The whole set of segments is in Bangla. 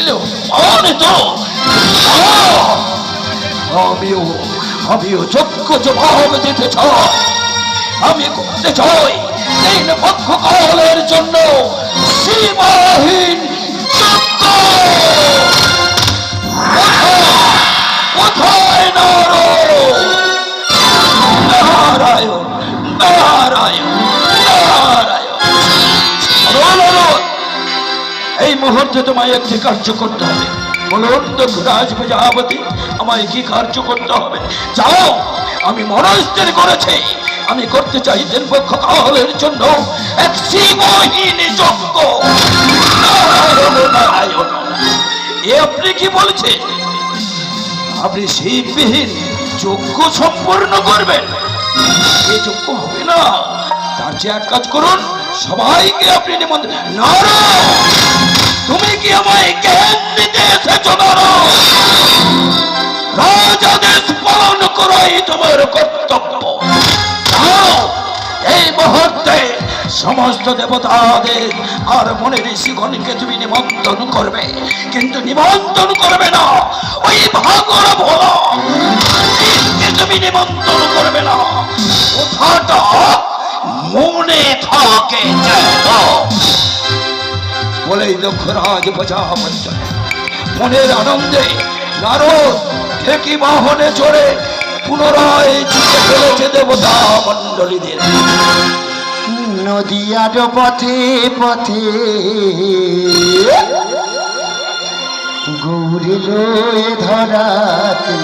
এলো মানে তো। আমিও আমি করতে চাই তিন পক্ষ কালের জন্য সীমাহীন নারায়ণ নারায়ণ। মুহূর্তে তোমায় একটি কার্য করতে হবে। প্রজাপতি, আমায় কি কার্য করতে হবে? যাও, আমি মনস্থির করেছি। আমি করতে চাই দিন পক্ষ কালের জন্য এক এ আপনি কি বলছেন? আপনি শিববিহীন যজ্ঞ সম্পূর্ণ করবেন। এ যজ্ঞ হবে না। তার চেয়ে এক কাজ করুন, সবাইকে আপনি নিমন্ত্রণ নারো তুমি কি আমায় জ্ঞান দিতে এসেছ নারো রাজাদেশ পালন করাই তোমার কর্তব্য। এই মুহূর্তে সমস্ত দেবতাদের আর মনের ঋষিগণকে তুমি নিমন্ত্রণ করবে, কিন্তু নিমন্ত্রণ করবে না, ওই ভাগর ভোলা তুমি নিমন্ত্রণ করবে না। কথাটা মনে থাকে যেন। বলেই দক্ষরাজ বোঝা মনের আনন্দে নারদ ঠেকি বাহনে চড়ে পুনরায় ছুটে ফেলেছে দেবতা মণ্ডলীদের। নদিয়ার পথে পথে গৌরী লয়ে ধরাতে।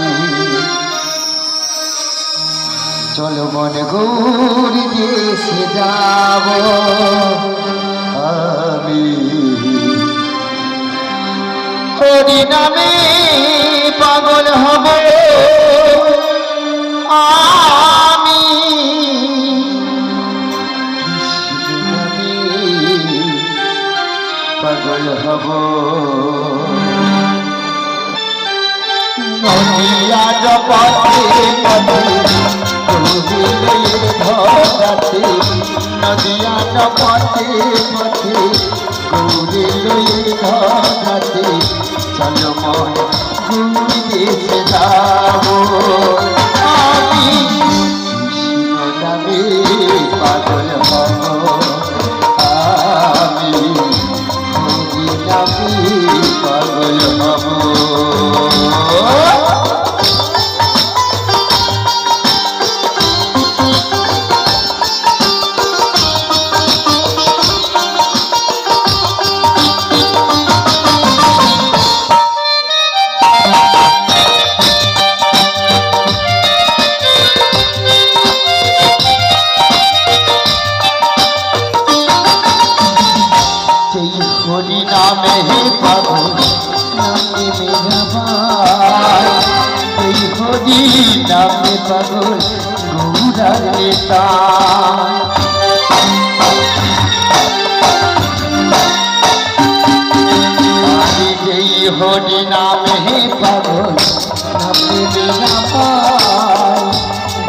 চলো মন গৌরী দেশে যাব। আমি হরি নামে পাগল হব আমি পাগল হব। নদিয়ার পথে পথে নদিয়ার পথে পথে যেই হরি নামে পাবো নামে মেঘাবাই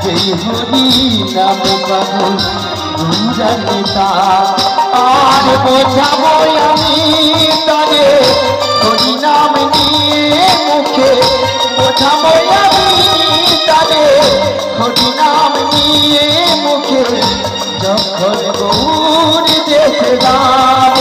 যেই হরি নামে পাবো গৌরা নেতা আর বোঝাবো আমি তারে হরি নাম নিয়ে মুখে বোঝাবো আমি তারে হরি নাম নিয়ে মুখে যখন গৌর দেখে যাব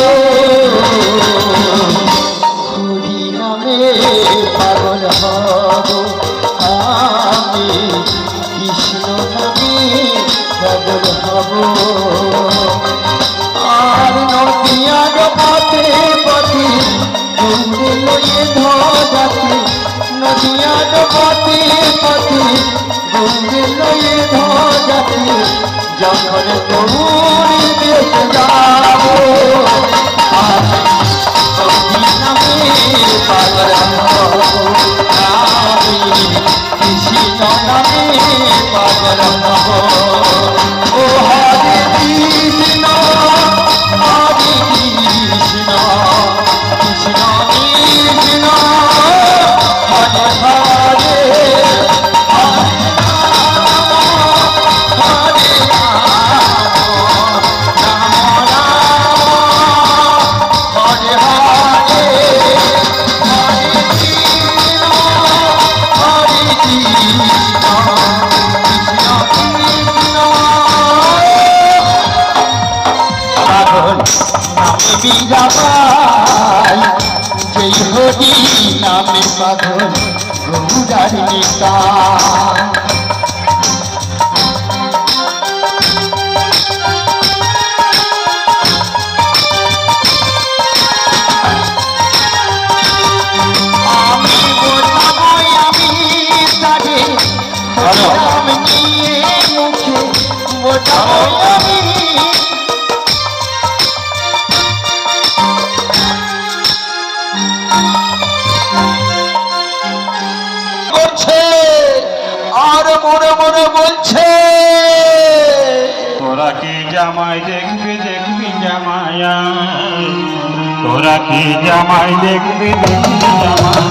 আর মনে মনে বলছে, তোরা কি জামাই দেখবি দেখবি জামায়া তোরা কি জামাই দেখবি দেখবি জামাই?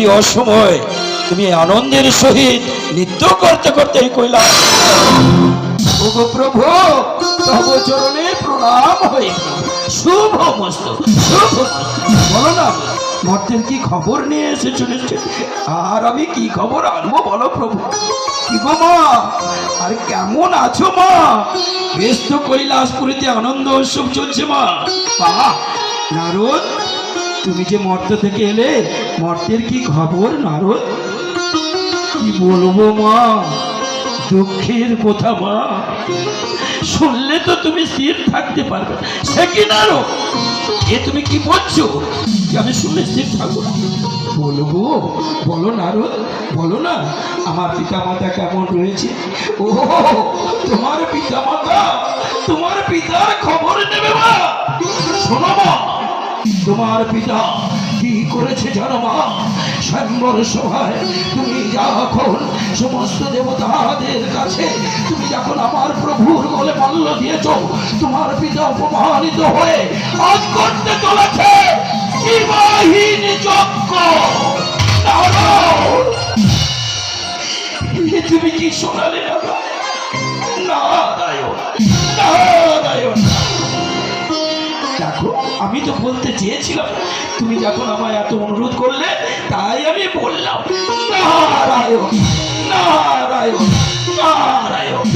এই অসময় তুমি আনন্দের সহিত নৃত্য করতে করতে কইলা ওগো প্রভু চরণে প্রণাম মর্তের কি খবর নিয়ে আর আমি কি খবর আনব বলো প্রভু। কি গো মা? আর কেমন আছো মা? বেশ তো কৈলাসপুরীতে আনন্দ উৎসব চলছে মা। নারদ তুমি যে মর্ত থেকে এলে মর্তের কি খবর নারদ? কি বলব মা? দুঃখের কথা মা। শুনলে তো তুমি স্থির থাকতে পারবে। সে কি নারো এ তুমি কি বলছো? আমি শুনলে স্থির থাকব না? বলব? বলো নারদ, বলো না। আমার পিতা মাতা কেমন রয়েছে? ও, তোমার পিতা মাতা তোমার পিতার খবর নেবে মা। শোনো মা। তোমার পিতা কি করেছে জানো মা? স্বয়ম্বর সভায় তুমি যখন সমস্ত দেবতাদের কাছে তুমি যখন আমার প্রভুর বলে মাল্য দিয়েছ, তোমার পিতা অপমানিত হয়ে আজ করতে চলেছে। তুমি কি শোনালে না নারায়ণ আমি তো বলতে চেয়েছিলাম, তুমি যখন আমায় এত অনুরোধ করলে, তাই আমি বললাম, নারায়ণ নারায়ণ নারায়ণ।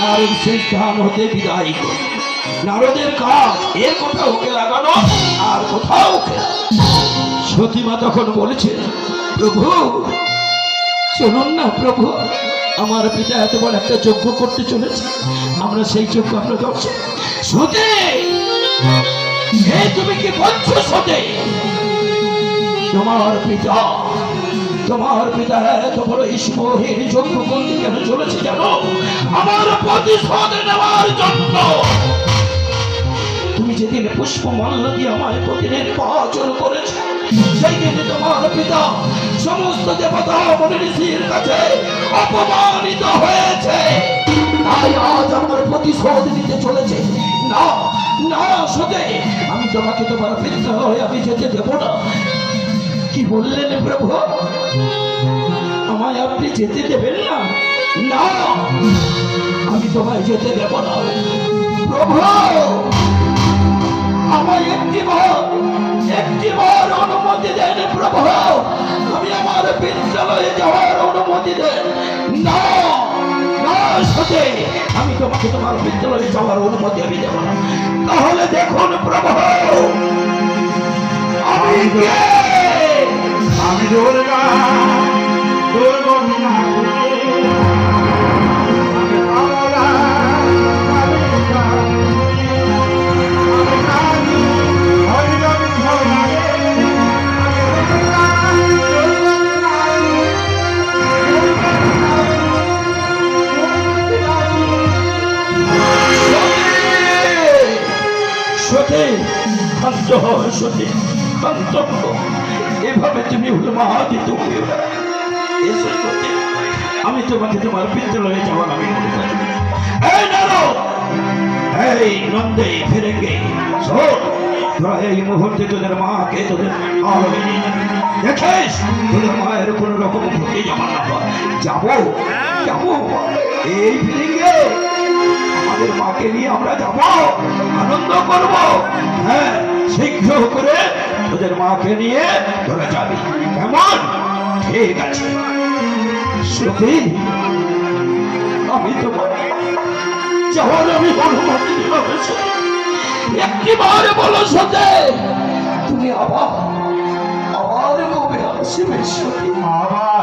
নারদ শেষ ধান হতে বিদায় করে নারদের কাজ, এর কোথাও ওকে লাগানো, আর কোথাও ওকে সতীমা তখন বলেছে, প্রভু, শুনুন না প্রভু, আমার পিতা এত বড় একটা যজ্ঞ করতে চলেছে। আমরা সেই যজ্ঞ আমরা দর্শন সতে হে তুমি কি বলছো সতে তোমার পিতা তোমার পিতা এত বড় ঈশ্বরের যজ্ঞ করতে কেন চলেছে জানো? আমার প্রতিশোধ নেওয়ার জন্য। তুমি যেদিন পুষ্পমাল্য দিয়ে আমায় প্রতিদিন পাচন করেছে সেই দিন তোমার পিতা সমস্ত দেবতা মনে ঋষির কাছে অপমানিত হয়েছে। তাই আজ আমার প্রতিশোধ চলেছে। না না সতে আমি তোমাকে তোমার বিদ্যালয়ে আমি যেতে দেব না। কি বললেন প্রভু? আমায় আপনি যেতে দেবেন না? না, আমি তোমায় যেতে দেব না। প্রভু, আমায় একটি বার একটি বার অনুমতি দেন প্রভু। আমি আমার বিদ্যালয়ে যাওয়ার অনুমতি দেন। না না সতে আমি তোমাকে তোমার বিদ্যালয়ে যাওয়ার অনুমতি আমি দেব না। তাহলে দেখুন প্রভু আমি আমি শান্ত হও সতে শান্ত হও এভাবে তুমি উন্মাদিত হয়ে। এসো আমি তোমাকে তোমার বিদ্যালয়ে যাওয়ার আমি মনে করি। এই নারদ! এই নন্দে ফিরে গে। শোন, তোরা এই মুহূর্তে তোদের মাকে তোদের আলোকে নিয়ে দেখিস, তোদের মায়ের কোন রকম ক্ষতি জমা না যাব যাব। এই ফিরে গে আমাদের মাকে নিয়ে আমরা যাব। আনন্দ করব। হ্যাঁ। শীঘ্র করে তোদের মাকে নিয়ে তোরা যাবি। কেমন? ঠিক আছে। সত্যি? আমি তোমার যাওয়ার আমি অনুমতি দিলাম বলো সত্যি, তুমি আবার আবার কবে আসবে সত্যি আবার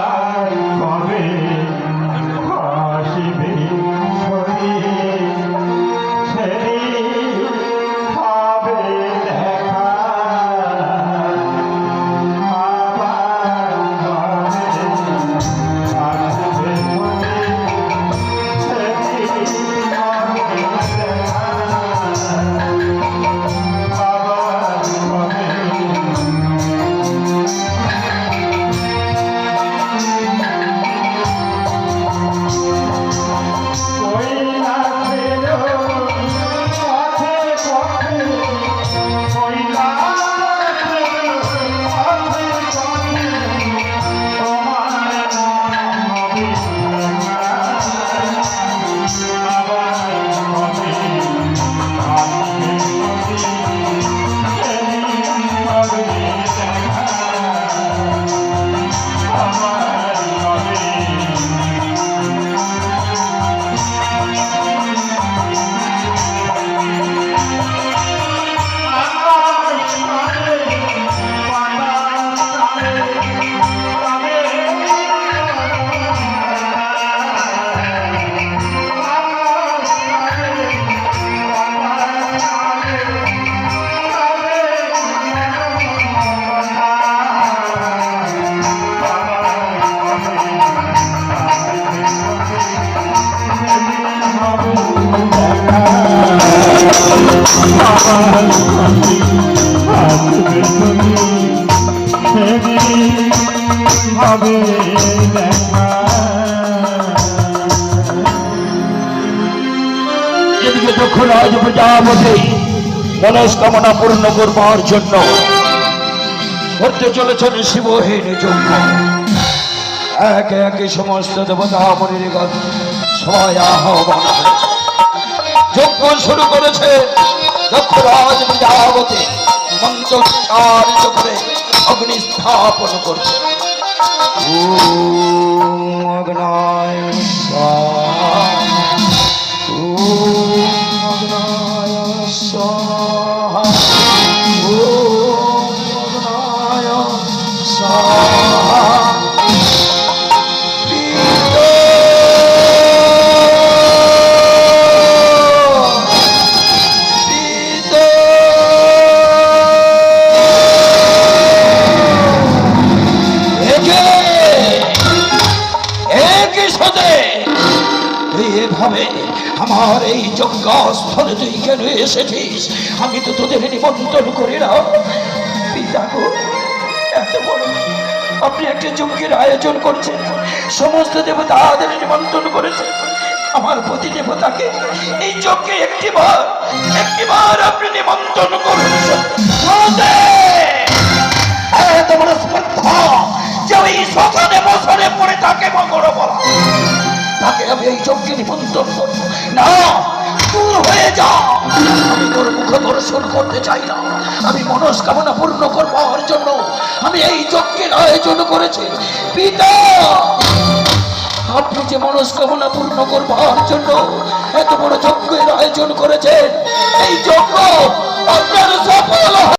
হবে দেখা। মনস্কামনা পূর্ণ করবার জন্য। করতে চলেছেন শিবহীন যজ্ঞ একে একে সমস্ত দেবতা মনিরগণ সবাই আহ্বান যজ্ঞ শুরু করেছে দক্ষরাজ প্রজাপতি মন্ত্র অগ্নি স্থাপন করছে ও অগ্নায় আমার এই যজ্ঞস্থলে তুই কেন এসেছিস? আমি তো তোদের নিমন্ত্রণ করি না আপনি একটা যজ্ঞের আয়োজন করছেন। সমস্ত দেবতাদের নিমন্ত্রণ করেছেন। আমার প্রতি দেবতাকে এই যজ্ঞে একটিবার একটিবার আপনি নিমন্ত্রণ করুন। বড় স্পর্ধা যে ওই শ্মশানে বছরে পড়ে তাকে মঙ্গল বলা আমি এই যজ্ঞে নিমন্ত্রণ না, দূর হয়ে যা। আমি তোর মুখ দর্শন করতে চাই না। আমি মনস্কামনা পূর্ণ করবার জন্য। আমি এই যজ্ঞের আয়োজন করেছি। পিতা, আপনি যে মনস্কামনা পূর্ণ করবার জন্য, এত বড় যজ্ঞের আয়োজন করেছেন। এই যজ্ঞ আপনার সফল।